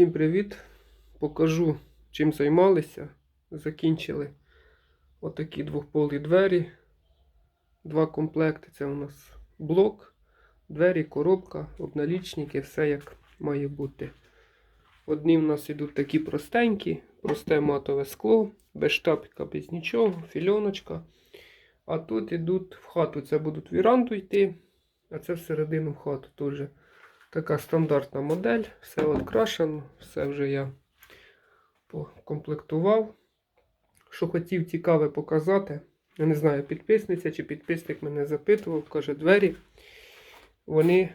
Всім привіт! Покажу, чим займалися. Закінчили отакі двохполі двері. Два комплекти. Це у нас блок, двері, коробка, обналічники, все як має бути. Одні в нас ідуть такі простенькі, просте матове скло, без штапика, без нічого, фільоночка. А тут ідуть в хату. Це будуть віранду йти, а це всередину в хату теж. Така стандартна модель, все открашено, все вже я покомплектував. Що хотів цікаве показати. Я не знаю, підписниця чи підписник мене запитував, каже, двері. Вони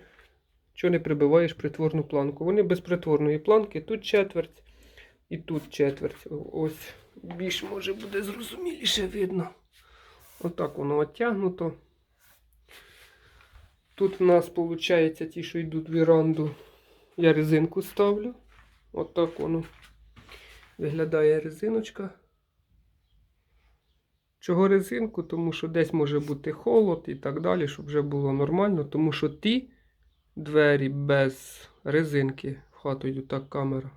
що не прибиваєш притворну планку. Вони без притворної планки, тут четверть і тут четверть. Ось більш може буде зрозуміліше видно. Отак воно оттягнуто. Тут в нас виходить ті, що йдуть в віранду. Я резинку ставлю. Отак воно виглядає резиночка. Чого резинку? Тому що десь може бути холод і так далі, щоб вже було нормально. Тому що ті двері без резинки в хату йдуть так камера.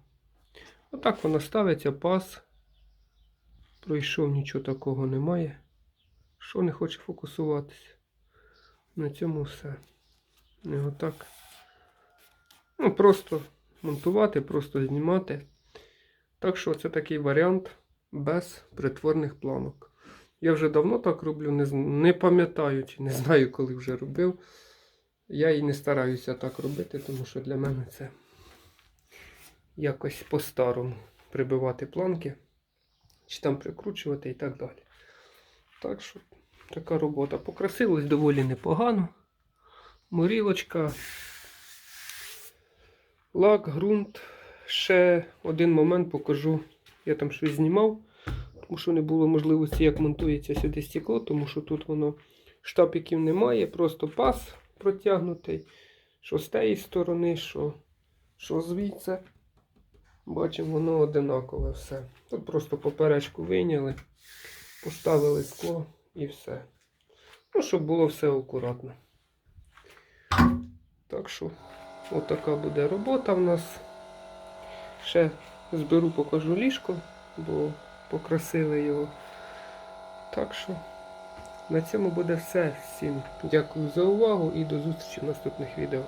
Отак вона ставиться, пас. Пройшов, нічого такого немає. Що не хоче фокусуватися? На цьому все. Не отак. Ну, просто монтувати, просто знімати. Так що це такий варіант без притворних планок. Я вже давно так роблю, не, не пам'ятаю чи не знаю, коли вже робив. Я і не стараюся так робити, тому що для мене це якось по-старому прибивати планки, чи там прикручувати і так далі. Так що така робота. Покрасилось доволі непогано. Морілочка, лак, ґрунт. Ще один момент покажу. Я там щось знімав, тому що не було можливості, як монтується сюди стекло, тому що тут воно штапіків немає, просто пас протягнутий. Що з тієї сторони, що, що звідси. Бачимо, воно одинакове все. Тут просто поперечку вийняли, поставили скло і все. Ну, щоб було все акуратно. Так що, отака буде робота в нас. Ще зберу, покажу ліжко, бо покрасили його. Так що, на цьому буде все. Всім дякую за увагу і до зустрічі в наступних відео.